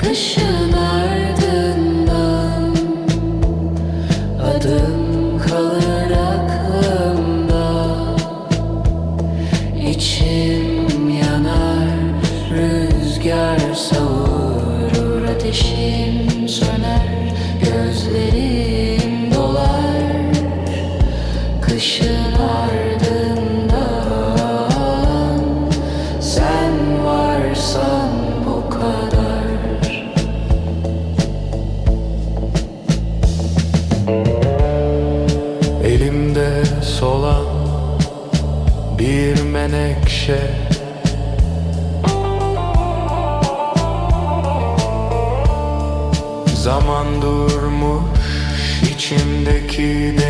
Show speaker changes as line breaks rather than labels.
Kışın ardından Adım kalır aklımda. İçim yanar Rüzgar savurur Ateşim söner Gözlerim dolar. Kışın ardından
solan bir menekşe. Zaman durmuş içimdeki denizde